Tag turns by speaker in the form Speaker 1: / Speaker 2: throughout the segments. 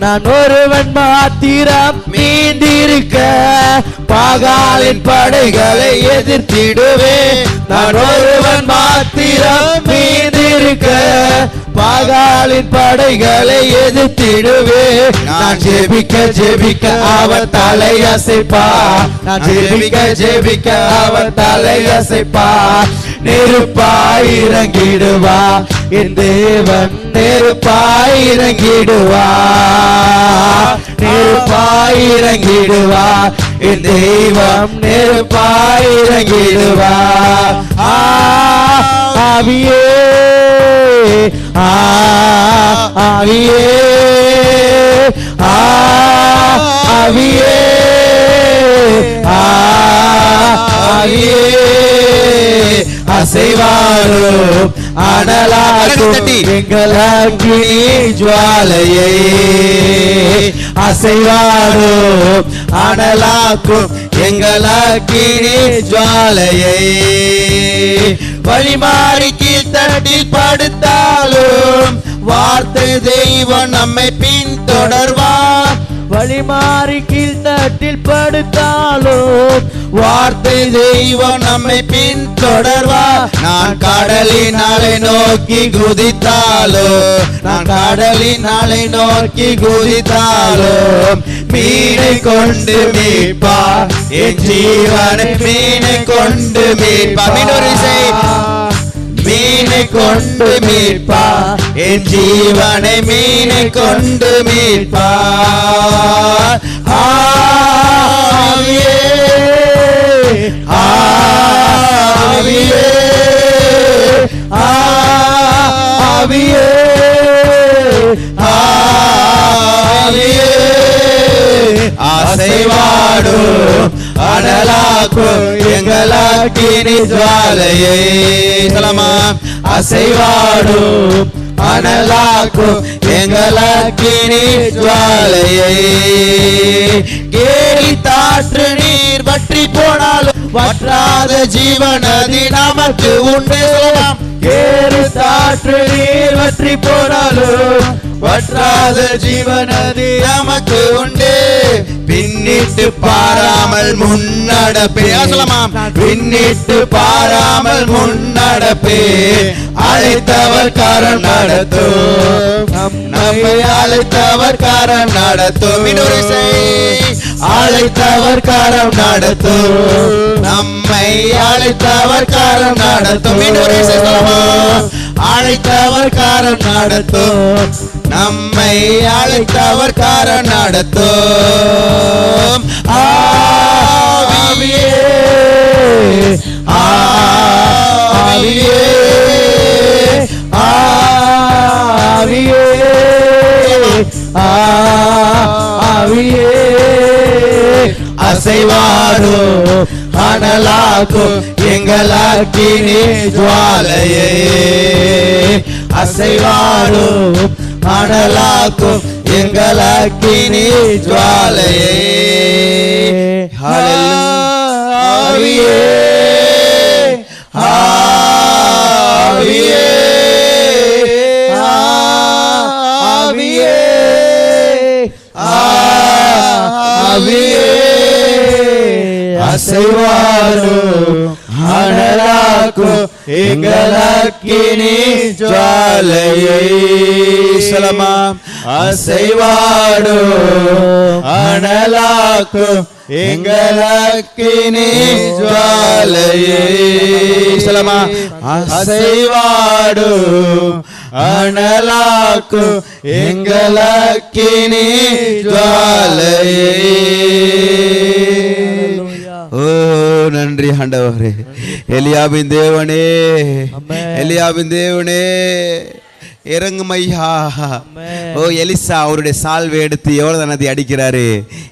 Speaker 1: நான் ஒருவன் மாத்திரம் மீந்திருக்க பாகாலின் படைகளை எதிர்த்திடுவேன். நான் ஒருவன் மாத்திரம் மீந்திருக்க பாகாலின் படைகளை எதிர்த்திடுவேன். நான் ஜெபிக்க ஜெபிக்க அவர் தலை அசைப்பா. நான் ஜெபிக்க ஜெபிக்க அவர் தலை அசைப்பா. நெருப்பாய் இறங்கிடுவா. என் தேவன் நெருப்பாய் இறங்கிடுவா. நெருப்பாய் இறங்கிடுவா. என் தெய்வம் நெருப்பாய் இறங்கிடுவா. ஆவியே ஆவியே ஆவியே. அசைவாரும் அனலாக்கும்
Speaker 2: தட்டி.
Speaker 1: எங்களாக்கினி ஜுவாலையை. அசைவாரும் அனலாக்கும் எங்களாக்கினி ஜுவாலையை. வழிமாறி கீழ்த்தட்டில் படுத்தாலும் வார்த்தை தெய்வம் நம்மை பின்தொடர்வார் வழிமாறி கீழ்த்தட்டில் படுத்தாலும் வார்த்தை தெய்வம் நம்மை பின் தொடர்வா? நான் கடலின் அலை நோக்கி குதித்தாலோ நான் கடலின் அலை நோக்கி குதித்தாலும் மீனை கொண்டு மீட்பா என் ஜீவனை மீனை கொண்டு மீட்பா. மீனொரு இசை. மீனை கொண்டு மீட்பா என் ஜீவனை மீனை கொண்டு மீட்பா. ஆவியே ஆவியே ஆவியே ஆவியே அசைவாடும் அனலாக்கும் எங்களாக்கினி ஜுவாலையே சொல்லமா அசைவாடு அனலாக்கு எங்களாக்கினி ஜுவாலையே கேலி தாற்று நீர் வற்றி போனாலும் வற்றாத ஜீவனதி நமக்கு உண்டு. ஏறு தாற்று நீர் வற்றி போனாலும் வற்றாத ஜீவனதி நமக்கு உண்டு. பின்னிட்டு பாராமல் முன்னடப்பே. சொல்லலாம் பின்னிட்டு பாராமல் முன்னடப்பே. அழைத்தவர் காரம் நடத்தும். நம்மை அழைத்தவர் காரம் நடத்தும். இன்னொரு அழைத்தவர் காரம் நடத்தும். நம்மை அழைத்தவர் காரம் நடத்தும். இன்னொரு இசை அழைத்தவர் காரம் நடத்தோ நம்மை அழைத்தவர் காரம் நடத்தும். ஆவியே ஆவியே ஆவியே ஆவியே. அசைவாரோ அனலாக்கும் எங்களாக்கினே ஜுவாலையே. அடலாக்கும் அனலாக்கும் எங்களாக்கினே ஜுவாலையே. ஆவியே ஆவியே ஆவியே ஆவியே. அசைவாரும் அனலாக்கும் எங்களாக்கினி ஜுவாலையை சலமா அசைவாடும் அனலாக்கும் எங்களாக்கினி ஜுவாலையை சலமா அசைவாடும் அனலாக்கும் எங்களாக்கினி ஜுவாலையை ஓ நன்றி ஆண்டவரே. எலியாவின் தேவனே.
Speaker 2: ஆமென்.
Speaker 1: எலியாவின் தேவனே.
Speaker 2: இறங்கும் ஐயா ஓ எலிசா அவருடைய சால்வை எடுத்து யோர்தான் நதி அடிக்கிறாரு?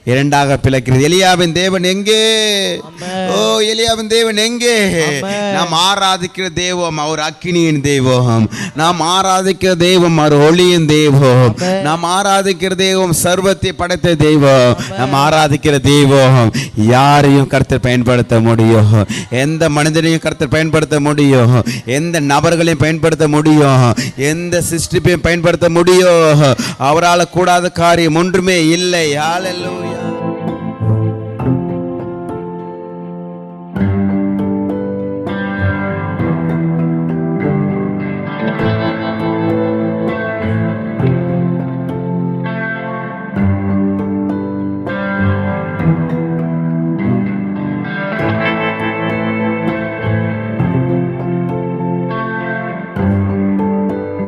Speaker 2: இரண்டாக பிளக்கிறது. எலியாவின் தேவன் எங்கே? ஓ எலியாவின் தேவன் எங்கே? நாம் ஆராதிக்கிற தெய்வம் அவர் அக்கினியின் தெய்வம். நாம் ஆராதிக்கிற தெய்வம் அவர் ஒளியின் தெய்வம். நாம் ஆராதிக்கிற தெய்வம் சர்வத்தை படைத்த தெய்வம். நாம் ஆராதிக்கிற தெய்வம் யாரையும் கருத்தர் பயன்படுத்த முடியும். எந்த மனிதனையும் கருத்தர் பயன்படுத்த முடியும். எந்த நபர்களையும் பயன்படுத்த முடியும். எந்த சிஸ்டிப்பையும் பயன்படுத்த முடியும். அவரால் கூடாத காரியம் ஒன்றுமே இல்லை. ஹalleluya thank